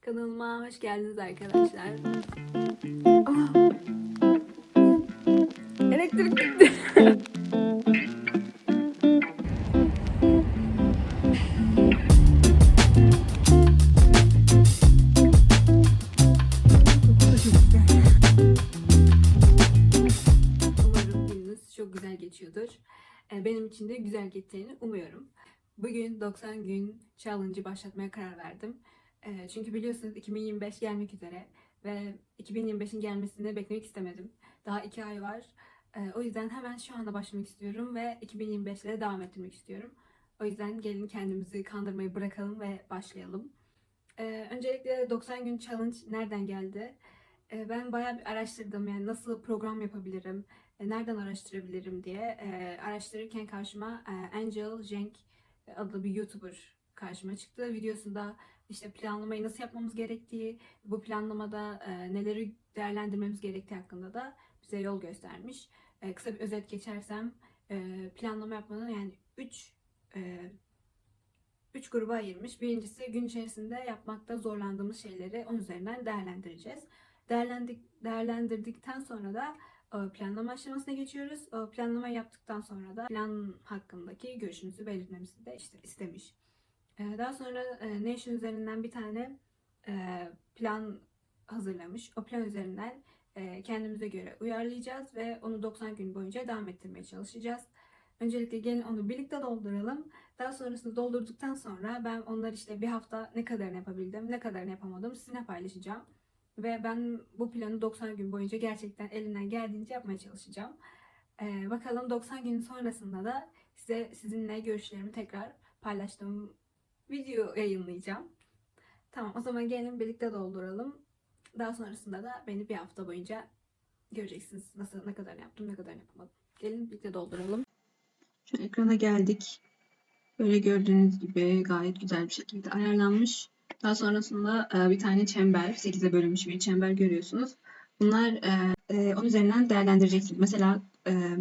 Kanalıma hoş geldiniz arkadaşlar. Aa! Elektrik gitti. Umarım gününüz çok güzel geçiyordur. Ee, Benim için de güzel geçeceğini umuyorum. Bugün 90 gün challenge'ı başlatmaya karar verdim. Ee, Çünkü biliyorsunuz 2025 gelmek üzere ve 2025'in gelmesini beklemek istemedim. Daha iki ay var. Ee, O yüzden hemen şu anda başlamak istiyorum ve 2025'le devam ettirmek istiyorum. O yüzden gelin kendimizi kandırmayı bırakalım ve başlayalım. Ee, Öncelikle 90 gün challenge nereden geldi? Ee, Ben bayağı bir araştırdım yani nasıl program yapabilirim, e, nereden araştırabilirim diye Ee, araştırırken karşıma e, Angel Jenk adlı bir YouTuber karşıma çıktı. Videosunda işte planlamayı nasıl yapmamız gerektiği, bu planlamada e, neleri değerlendirmemiz gerektiği hakkında da bize yol göstermiş. E, Kısa bir özet geçersem e, planlama yapmanın yani 3 üç gruba ayırmış. Birincisi gün içerisinde yapmakta zorlandığımız şeyleri onun üzerinden değerlendireceğiz. Değerlendik, değerlendirdikten sonra da e, planlama aşamasına geçiyoruz. Planlama yaptıktan sonra da plan hakkındaki görüşümüzü belirtmemizi de işte istemiş. E, Daha sonra e, Nation üzerinden bir tane e, plan hazırlamış. O plan üzerinden e, kendimize göre uyarlayacağız ve onu 90 gün boyunca devam ettirmeye çalışacağız. Öncelikle gelin onu birlikte dolduralım. Daha sonrasında doldurduktan sonra ben onları işte bir hafta ne kadarını yapabildim, ne kadarını yapamadım sizinle paylaşacağım. Ve ben bu planı 90 gün boyunca gerçekten elimden geldiğince yapmaya çalışacağım. Ee, bakalım 90 gün sonrasında da size sizinle görüşlerimi tekrar paylaştığım video yayınlayacağım. Tamam o zaman gelin birlikte dolduralım. Daha sonrasında da beni bir hafta boyunca göreceksiniz. Nasıl ne kadar yaptım ne kadar yapamadım. Gelin birlikte dolduralım. Şu ekrana geldik. Böyle gördüğünüz gibi gayet güzel bir şekilde ayarlanmış. Daha sonrasında e, bir tane çember, 8'e bölünmüş bir çember görüyorsunuz. Bunlar e, e, onun üzerinden değerlendireceksiniz. Mesela e,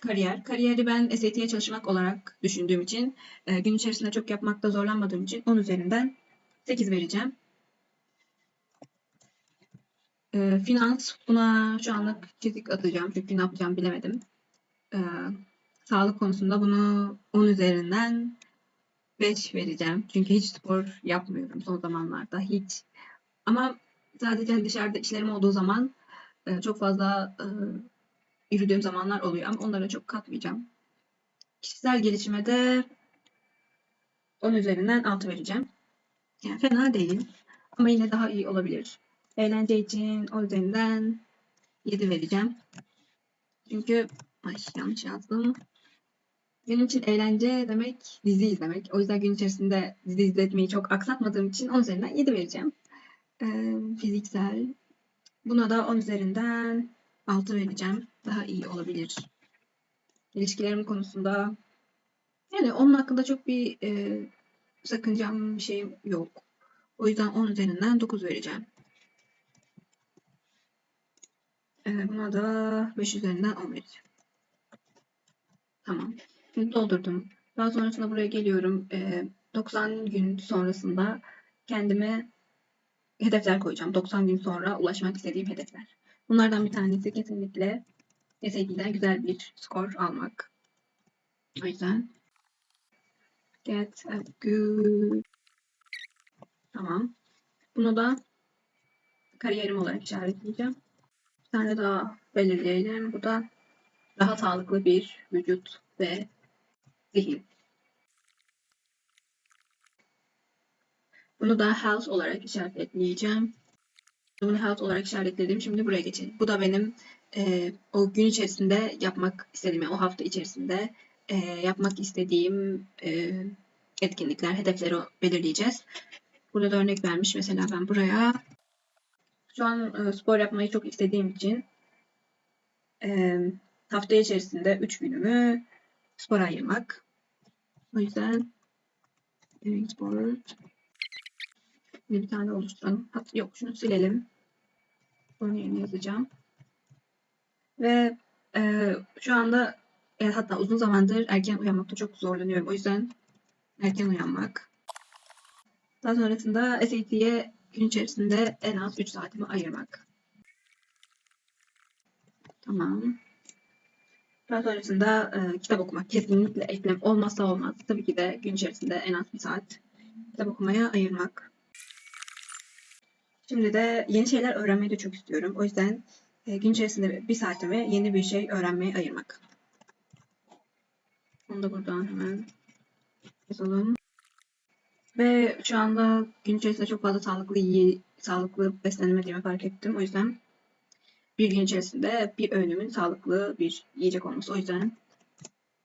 kariyer. Kariyeri ben SAT'ye çalışmak olarak düşündüğüm için, gün içerisinde çok yapmakta zorlanmadığım için 10 üzerinden 8 vereceğim. Finans, buna şu anlık çizik atacağım çünkü ne yapacağımı bilemedim. Sağlık konusunda bunu 10 üzerinden 5 vereceğim. Çünkü hiç spor yapmıyorum son zamanlarda. Hiç. Ama sadece dışarıda işlerim olduğu zaman e, çok fazla e, yürüdüğüm zamanlar oluyor. Ama onlara çok katmayacağım. Kişisel gelişime de 10 üzerinden 6 vereceğim. Yani fena değil. Ama yine daha iyi olabilir. Eğlence için 10 üzerinden 7 vereceğim. Çünkü ay yanlış yazdım. Benim için eğlence demek dizi izlemek. O yüzden gün içerisinde dizi izletmeyi çok aksatmadığım için 10 üzerinden 7 vereceğim. Ee, fiziksel. Buna da 10 üzerinden 6 vereceğim. Daha iyi olabilir. İlişkilerim konusunda yani onun hakkında çok bir e, sakıncam bir şeyim yok. O yüzden 10 üzerinden 9 vereceğim. Ee, buna da 5 üzerinden 10 vereceğim. Tamam. Şimdi doldurdum. Daha sonrasında buraya geliyorum. Ee, 90 gün sonrasında kendime hedefler koyacağım. 90 gün sonra ulaşmak istediğim hedefler. Bunlardan bir tanesi kesinlikle SAT'den güzel bir skor almak. O yüzden get a good Tamam. Bunu da kariyerim olarak işaretleyeceğim. Bir tane daha belirleyelim. Bu da daha sağlıklı bir vücut ve zihin. Bunu da health olarak işaretleyeceğim. Bunu health olarak işaretledim. Şimdi buraya geçelim. Bu da benim e, o gün içerisinde yapmak istediğim, o hafta içerisinde e, yapmak istediğim e, etkinlikler, hedefleri belirleyeceğiz. Burada da örnek vermiş. Mesela ben buraya şu an e, spor yapmayı çok istediğim için e, hafta içerisinde 3 günümü spora ayırmak. O yüzden spor bir tane oluşturalım. Hat yok şunu silelim. Onun yerine yazacağım. Ve e, şu anda e, hatta uzun zamandır erken uyanmakta çok zorlanıyorum. O yüzden erken uyanmak. Daha sonrasında SAT'ye gün içerisinde en az 3 saatimi ayırmak. Tamam. Daha sonrasında e, kitap okumak kesinlikle eklem olmazsa olmaz. Tabii ki de gün içerisinde en az bir saat kitap okumaya ayırmak. Şimdi de yeni şeyler öğrenmeyi de çok istiyorum. O yüzden e, gün içerisinde bir saatimi yeni bir şey öğrenmeye ayırmak. Onu da buradan hemen yazalım. Ve şu anda gün içerisinde çok fazla sağlıklı iyi, sağlıklı beslenemediğimi fark ettim. O yüzden bir gün içerisinde bir öğünümün sağlıklı bir yiyecek olması. O yüzden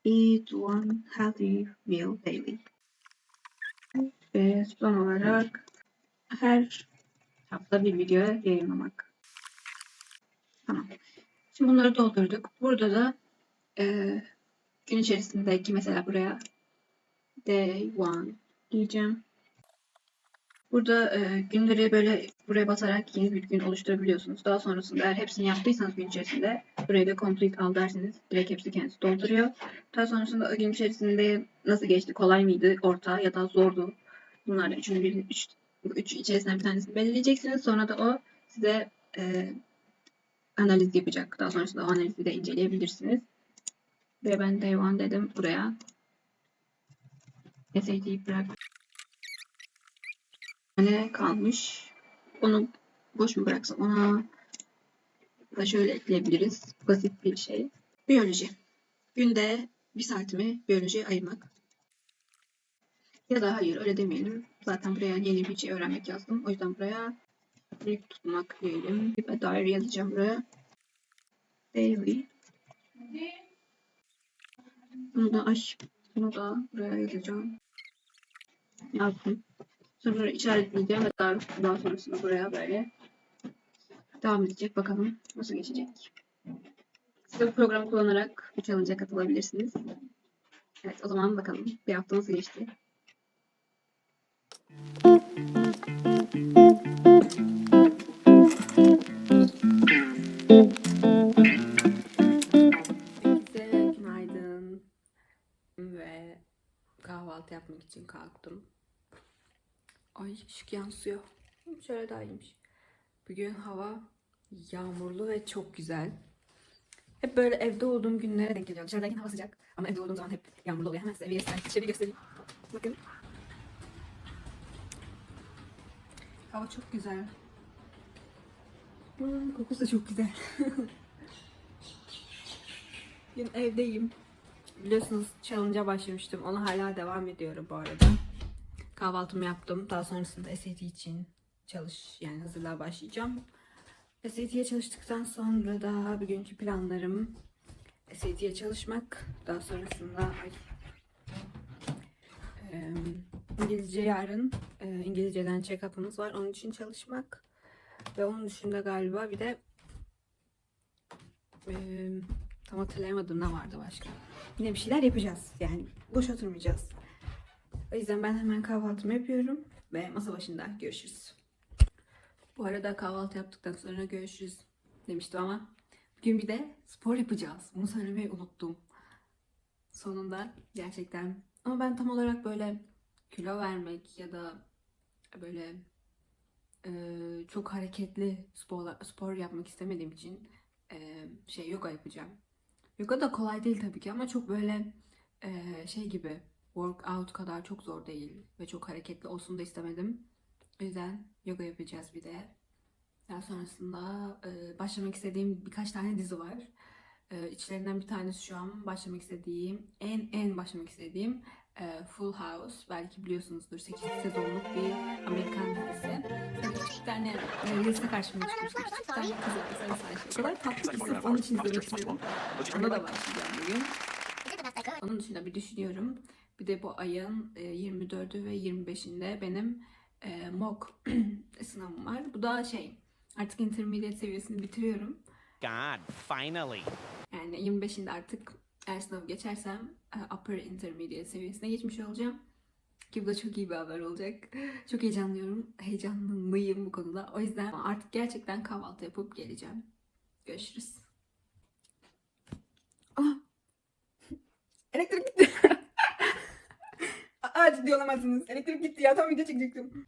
eat one healthy meal daily. Ve son olarak her hafta bir video yayınlamak. Tamam. Şimdi bunları doldurduk. Burada da eee gün içerisindeki mesela buraya day one diyeceğim. Burada e, günleri böyle buraya basarak yeni bir gün oluşturabiliyorsunuz. Daha sonrasında eğer hepsini yaptıysanız gün içerisinde buraya da complete al derseniz direkt hepsi kendisi dolduruyor. Daha sonrasında o gün içerisinde nasıl geçti? Kolay mıydı? Orta ya da zordu? Bunlardan üçünü bir, üç, üç içerisinden bir tanesini belirleyeceksiniz. Sonra da o size e, analiz yapacak. Daha sonrasında o analizi de inceleyebilirsiniz. Ve ben day one dedim buraya. SAT'yi bırak. Ne kalmış? Onu boş mu bıraksam? Ona da şöyle ekleyebiliriz. Basit bir şey. Biyoloji. Günde bir saatimi biyolojiye ayırmak. Ya da hayır öyle demeyelim. Zaten buraya yeni bir şey öğrenmek yazdım. O yüzden buraya ilk tutmak diyelim. Bir dair yazacağım buraya. Daily. Bunu da aç. Bunu da buraya yazacağım. Yazdım. Sonra işaretleyeceğim ve daha, sonrasında buraya böyle devam edecek. Bakalım nasıl geçecek. Siz de bu programı kullanarak bu challenge'a katılabilirsiniz. Evet o zaman bakalım bir hafta nasıl geçti. Günaydın ve kahvaltı yapmak için kalktım. Ay ışık yansıyor. Şöyle daha iyiymiş. Bugün hava yağmurlu ve çok güzel. Hep böyle evde olduğum günlere denk geliyor. Dışarıdayken hava sıcak ama evde olduğum zaman hep yağmurlu oluyor. Hemen size bir göster- dışarı göstereyim. Bakın. Hava çok güzel. Hmm, kokusu da çok güzel. Bugün evdeyim. Biliyorsunuz challenge'a başlamıştım. Ona hala devam ediyorum bu arada. Kahvaltımı yaptım. Daha sonrasında SAT için çalış yani hazırlığa başlayacağım. SAT'ye çalıştıktan sonra da bugünkü planlarım SAT'ye çalışmak. Daha sonrasında ay, Eee, İngilizce yarın eee, İngilizceden check-up'ımız var. Onun için çalışmak. Ve onun dışında galiba bir de eee, tam hatırlayamadım ne vardı başka. Yine bir şeyler yapacağız. Yani boş oturmayacağız. O yüzden ben hemen kahvaltımı yapıyorum ve masa başında görüşürüz. Bu arada kahvaltı yaptıktan sonra görüşürüz demiştim ama bugün bir de spor yapacağız. Bunu söylemeyi unuttum. Sonunda gerçekten. Ama ben tam olarak böyle kilo vermek ya da böyle e, çok hareketli spor, spor yapmak istemediğim için e, şey yoga yapacağım. Yoga da kolay değil tabii ki ama çok böyle e, şey gibi workout kadar çok zor değil ve çok hareketli olsun da istemedim. O yüzden yoga yapacağız bir de. Daha sonrasında e, başlamak istediğim birkaç tane dizi var. E, içlerinden bir tanesi şu an başlamak istediğim, en en başlamak istediğim e, Full House. Belki biliyorsunuzdur 8 sezonluk bir Amerikan dizisi. Küçük tane e, Reels'e karşıma çıkmıştı. Küçük tane kız sarı saçlı. O kadar tatlı sırf onun için izlemek istedim. Ona da başlayacağım bugün. Onun dışında bir düşünüyorum. Bir de bu ayın e, 24'ü ve 25'inde benim e, mock sınavım var. Bu da şey artık intermediate seviyesini bitiriyorum. God, finally. Yani 25'inde artık eğer sınavı geçersem e, upper intermediate seviyesine geçmiş olacağım. Ki bu da çok iyi bir haber olacak. Çok heyecanlıyorum. Heyecanlıyım bu konuda. O yüzden artık gerçekten kahvaltı yapıp geleceğim. Görüşürüz. Ah! Elektrik gitti. Aa ciddi olamazsınız. Elektrik gitti ya tam video çekecektim.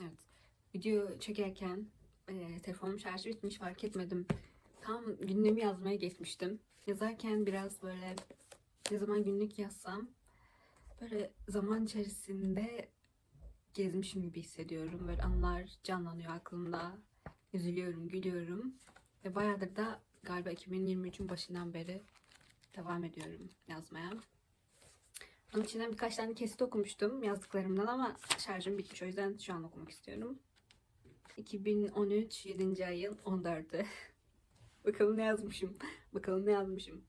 Evet. Video çekerken e, telefonum şarjı bitmiş fark etmedim. Tam günlüğümü yazmaya geçmiştim. Yazarken biraz böyle ne zaman günlük yazsam böyle zaman içerisinde gezmişim gibi hissediyorum. Böyle anlar canlanıyor aklımda. Üzülüyorum, gülüyorum. Ve bayağıdır da galiba 2023'ün başından beri devam ediyorum yazmaya. Onun içinden birkaç tane kesit okumuştum yazdıklarımdan ama şarjım bitmiş. O yüzden şu an okumak istiyorum. 2013 7. ayın 14'ü. Bakalım ne yazmışım. Bakalım ne yazmışım.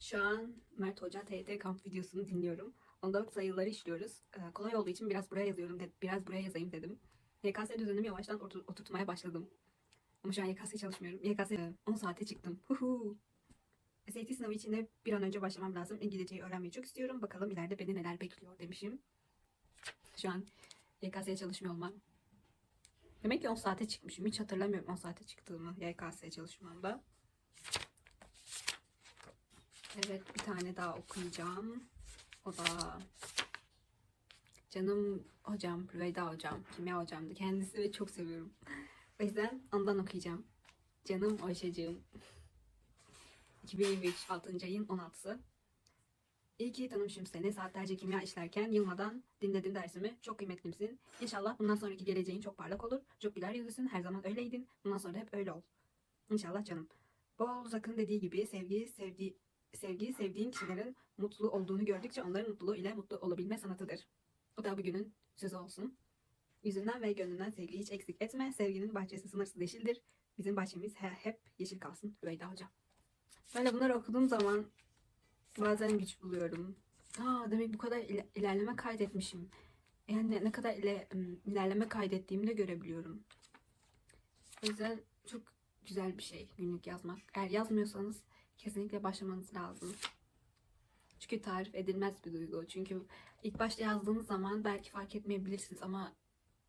Şu an Mert Hoca TYT kamp videosunu dinliyorum. Onda sayıları işliyoruz. Ee, kolay olduğu için biraz buraya yazıyorum. De, biraz buraya yazayım dedim. YKS düzenimi yavaştan otur- oturtmaya başladım. Ama şu an YKS çalışmıyorum. YKS e, 10 saate çıktım. Huhu. SAT sınavı için de bir an önce başlamam lazım. İngilizceyi öğrenmeyi çok istiyorum. Bakalım ileride beni neler bekliyor demişim. Şu an YKS'ye çalışmıyor olmam. Demek ki 10 saate çıkmışım. Hiç hatırlamıyorum 10 saate çıktığımı YKS çalışmamda. Evet bir tane daha okuyacağım. O da canım hocam, Rüveyda hocam, kimya hocamdı. Kendisi ve çok seviyorum. O yüzden ondan okuyacağım. Canım Ayşe'cığım. 2023 6. ayın 16'sı. İyi ki tanımışım seni. Saatlerce kimya işlerken yılmadan dinledim dersimi. Çok kıymetlimsin. İnşallah bundan sonraki geleceğin çok parlak olur. Çok güler yüzlüsün. Her zaman öyleydin. Bundan sonra hep öyle ol. İnşallah canım. Bol Zak'ın dediği gibi sevgi, sevdi, sevgi sevdiğin kişilerin mutlu olduğunu gördükçe onların mutluluğu ile mutlu olabilme sanatıdır. O da bugünün sözü olsun. Yüzünden ve gönlünden sevgiyi hiç eksik etme. Sevginin bahçesi sınırsız yeşildir. Bizim bahçemiz he- hep yeşil kalsın. Rüveyda Hoca. De bunları okuduğum zaman bazen güç buluyorum. Aa demek bu kadar ile- ilerleme kaydetmişim. Yani ne, ne kadar ile, ilerleme kaydettiğimi de görebiliyorum. O yüzden çok güzel bir şey günlük yazmak. Eğer yazmıyorsanız kesinlikle başlamanız lazım. Çünkü tarif edilmez bir duygu. Çünkü ilk başta yazdığınız zaman belki fark etmeyebilirsiniz ama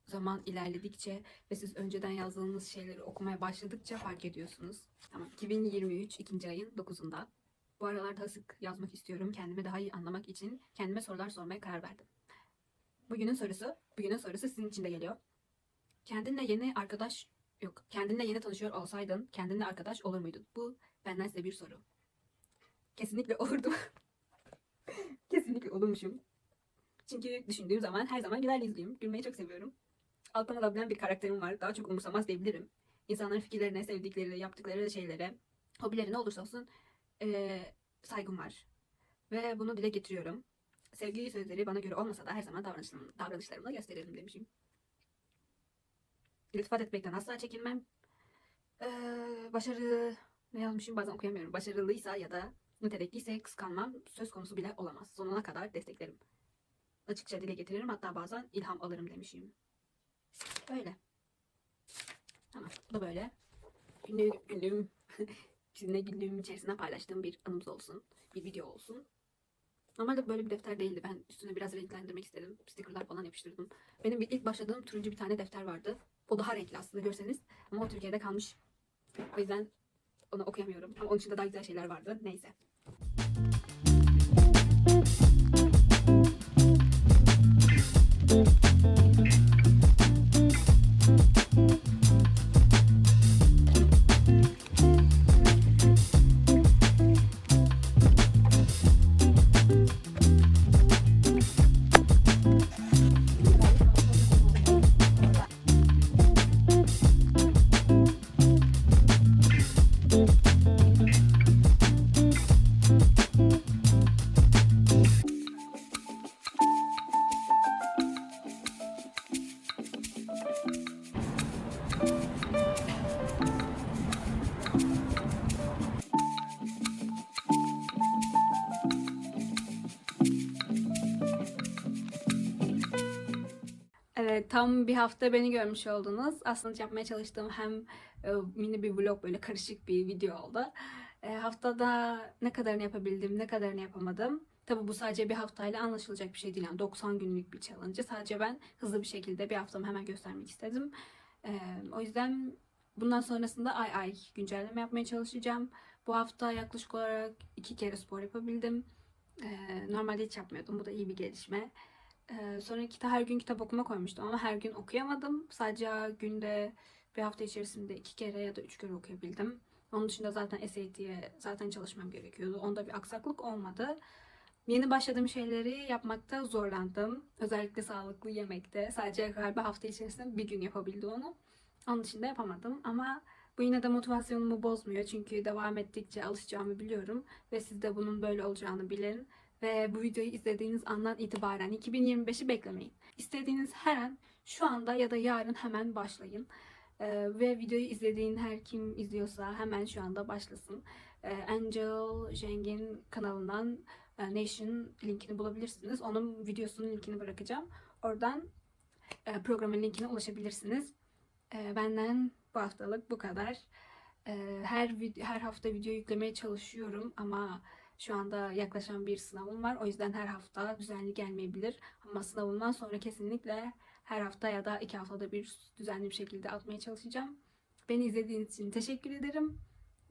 zaman ilerledikçe ve siz önceden yazdığınız şeyleri okumaya başladıkça fark ediyorsunuz. Tamam. 2023 ikinci ayın 9'unda. Bu aralar daha sık yazmak istiyorum. Kendimi daha iyi anlamak için kendime sorular sormaya karar verdim. Bugünün sorusu, bugünün sorusu sizin için de geliyor. Kendinle yeni arkadaş yok. Kendinle yeni tanışıyor olsaydın kendinle arkadaş olur muydun? Bu benden size bir soru. Kesinlikle olurdum. Kesinlikle olurmuşum. Çünkü düşündüğüm zaman her zaman güler yüzlüyüm. Gülmeyi çok seviyorum. Alttan alabilen bir karakterim var. Daha çok umursamaz diyebilirim. İnsanların fikirlerine, sevdikleri, yaptıkları şeylere, hobileri ne olursa olsun eee, saygım var. Ve bunu dile getiriyorum. Sevgi sözleri bana göre olmasa da her zaman davranışlarım, davranışlarımla gösteririm demişim. İltifat etmekten asla çekinmem. Eee, başarı ne yazmışım bazen okuyamıyorum. Başarılıysa ya da nitelikliyse kıskanmam söz konusu bile olamaz. Sonuna kadar desteklerim. Açıkça dile getiririm hatta bazen ilham alırım demişim. Böyle. Tamam bu da böyle. Günlüğüm, günlüğüm sizinle günlüğüm içerisinde paylaştığım bir anımız olsun. Bir video olsun. Normalde böyle bir defter değildi. Ben üstüne biraz renklendirmek istedim. Stickerlar falan yapıştırdım. Benim ilk başladığım turuncu bir tane defter vardı. O daha renkli aslında görseniz. Ama o Türkiye'de kalmış. O yüzden onu okuyamıyorum. Ama onun içinde daha güzel şeyler vardı. Neyse. Tam bir hafta beni görmüş oldunuz. Aslında yapmaya çalıştığım hem e, mini bir vlog böyle karışık bir video oldu. E, haftada ne kadarını yapabildim, ne kadarını yapamadım. Tabi bu sadece bir haftayla anlaşılacak bir şey değil. Yani 90 günlük bir challenge. Sadece ben hızlı bir şekilde bir haftamı hemen göstermek istedim. Ee, o yüzden bundan sonrasında ay ay güncelleme yapmaya çalışacağım. Bu hafta yaklaşık olarak iki kere spor yapabildim. Normalde hiç yapmıyordum. Bu da iyi bir gelişme. Ee, sonra kita her gün kitap okuma koymuştum ama her gün okuyamadım. Sadece günde bir hafta içerisinde iki kere ya da üç kere okuyabildim. Onun dışında zaten SAT'ye zaten çalışmam gerekiyordu. Onda bir aksaklık olmadı. Yeni başladığım şeyleri yapmakta zorlandım. Özellikle sağlıklı yemekte. Sadece galiba hafta içerisinde bir gün yapabildim onu. Onun dışında yapamadım ama bu yine de motivasyonumu bozmuyor. Çünkü devam ettikçe alışacağımı biliyorum. Ve siz de bunun böyle olacağını bilin. Ve bu videoyu izlediğiniz andan itibaren 2025'i beklemeyin. İstediğiniz her an şu anda ya da yarın hemen başlayın. Ee, ve videoyu izlediğin her kim izliyorsa hemen şu anda başlasın. Ee, Angel Jeng'in kanalından e, Nation linkini bulabilirsiniz. Onun videosunun linkini bırakacağım. Oradan e, programın linkine ulaşabilirsiniz. E, Benden bu haftalık bu kadar. E, Her her hafta video yüklemeye çalışıyorum ama şu anda yaklaşan bir sınavım var. O yüzden her hafta düzenli gelmeyebilir. Ama sınavımdan sonra kesinlikle her hafta ya da iki haftada bir düzenli bir şekilde atmaya çalışacağım. Beni izlediğiniz için teşekkür ederim.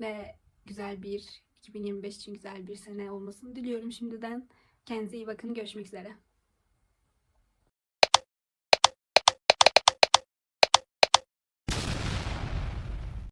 Ve güzel bir 2025 için güzel bir sene olmasını diliyorum şimdiden. Kendinize iyi bakın. Görüşmek üzere.